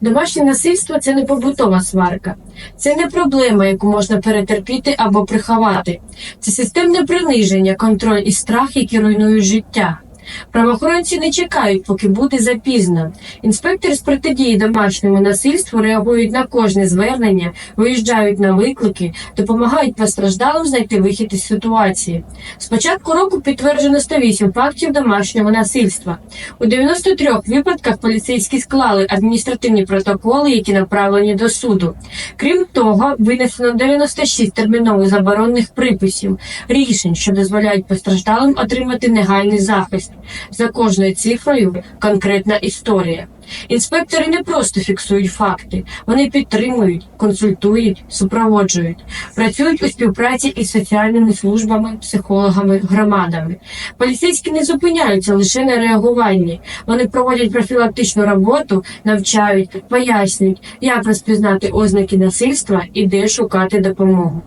Домашнє насильство це не побутова сварка, це не проблема, яку можна перетерпіти або приховати. Це системне приниження, контроль і страх, які руйнують життя. Правоохоронці не чекають, поки буде запізно. Інспектори з протидії домашньому насильству реагують на кожне звернення, виїжджають на виклики, допомагають постраждалим знайти вихід із ситуації. З початку року підтверджено 108 фактів домашнього насильства. У 93 випадках поліцейські склали адміністративні протоколи, які направлені до суду. Крім того, винесено 96 термінових заборонних приписів, рішень, що дозволяють постраждалим отримати негайний захист. За кожною цифрою конкретна історія. Інспектори не просто фіксують факти, вони підтримують, консультують, супроводжують, працюють у співпраці із соціальними службами, психологами, громадами. Поліцейські не зупиняються лише на реагуванні. Вони проводять профілактичну роботу, навчають, пояснюють, як розпізнати ознаки насильства і де шукати допомогу.